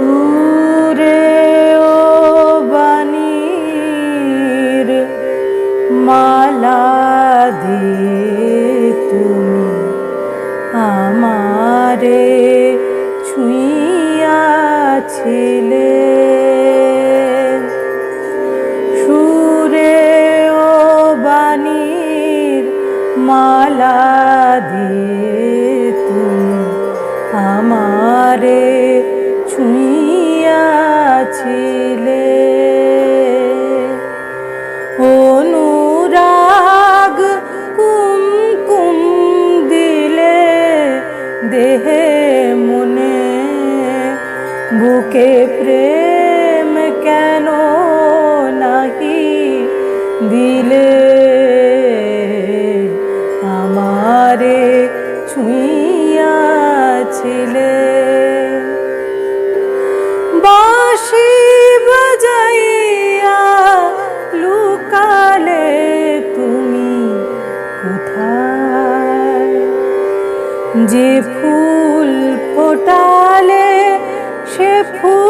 উরে বানির মালা আমারে সুরে ও মালা দিয়ে বাঁশি বাজাইয়া লুকালে তুমি কোথায়? যে ফুল ফোটালে সে ফুল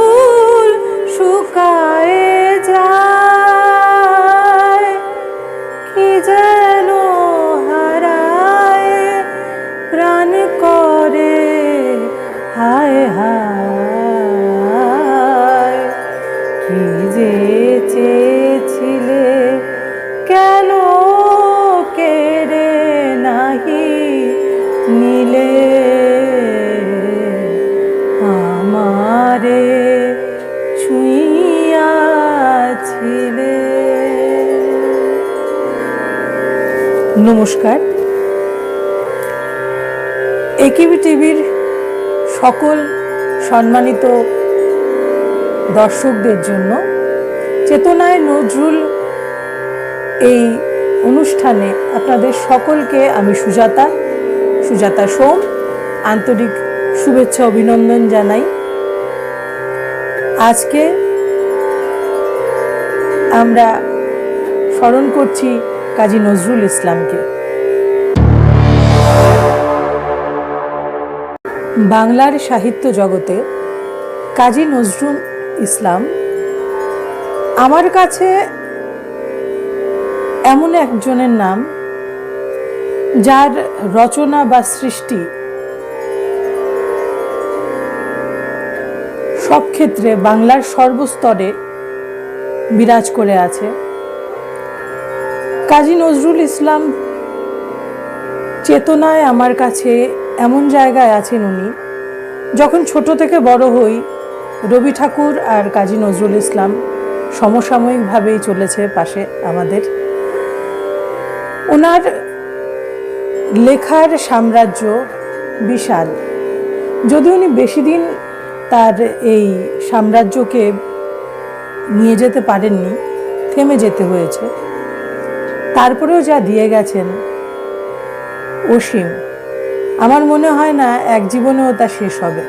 নমস্কার। একিবি টিভির সকল সম্মানিত দর্শকদের জন্য চেতনায় নজরুল এই অনুষ্ঠানে আপনাদের সকলকে আমি সুজাতা সুজাতা সোম, আন্তরিক শুভেচ্ছা, অভিনন্দন জানাই। আজকে আমরা স্মরণ করছি কাজী নজরুল ইসলামকে। বাংলার সাহিত্য জগতে কাজী নজরুল ইসলাম আমার কাছে এমন একজনের নাম যার রচনা বা সৃষ্টি সব ক্ষেত্রে বাংলার সর্বস্তরে বিরাজ করে আছে। কাজী নজরুল ইসলাম চেতনায় আমার কাছে এমন জায়গায় আছেন উনি, যখন ছোট থেকে বড় হই, রবি ঠাকুর আর কাজী নজরুল ইসলাম সমসাময়িকভাবেই চলেছে পাশে আমাদের। ওনার লেখার সাম্রাজ্য বিশাল। যদি উনি বেশি দিন তার এই সাম্রাজ্যকে নিয়ে যেতে পারেননি, থেমে যেতে হয়েছে। তারপরেও যা দিয়ে গেছেন, অসীম। আমার মনে হয় না এক জীবনেও তা শেষ হবে।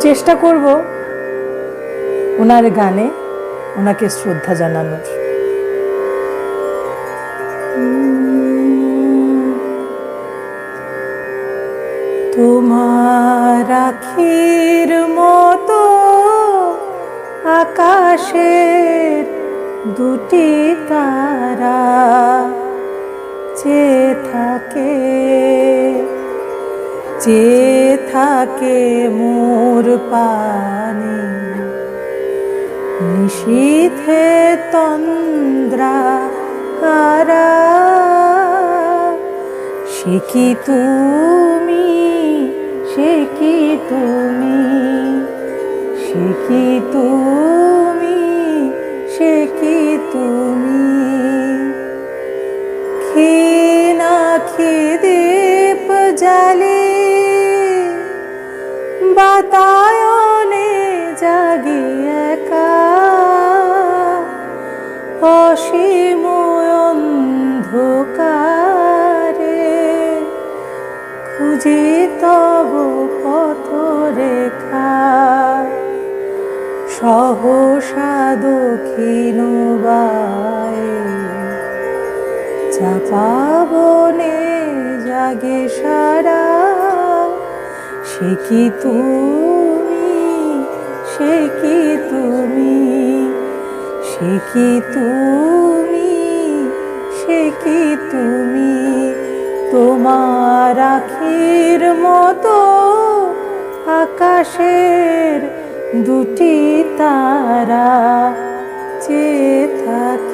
চেষ্টা করব ওনার গানে ওনাকে শ্রদ্ধা জানানোর। তোমার আখির মতো আকাশের দুটি তারা চে থাকে চে থাকে মোর পানি। নিশীথে তন্দ্রা হারা, সে কি তুমি, সে কি তুমি, সে কি তুমি? বাতায়নে জাগি একা। অসীম অন্ধকারে খুঁজি তব পথ রেখা সহসা দক্ষিণ বায়ে চাপাবনে জাগে সারা সে কি তুমি? সে কি তুমি? সে কি তুমি? সে কি তুমি? তোমার আখির মতো আকাশের দুটি তারা চেয়ে থাকি।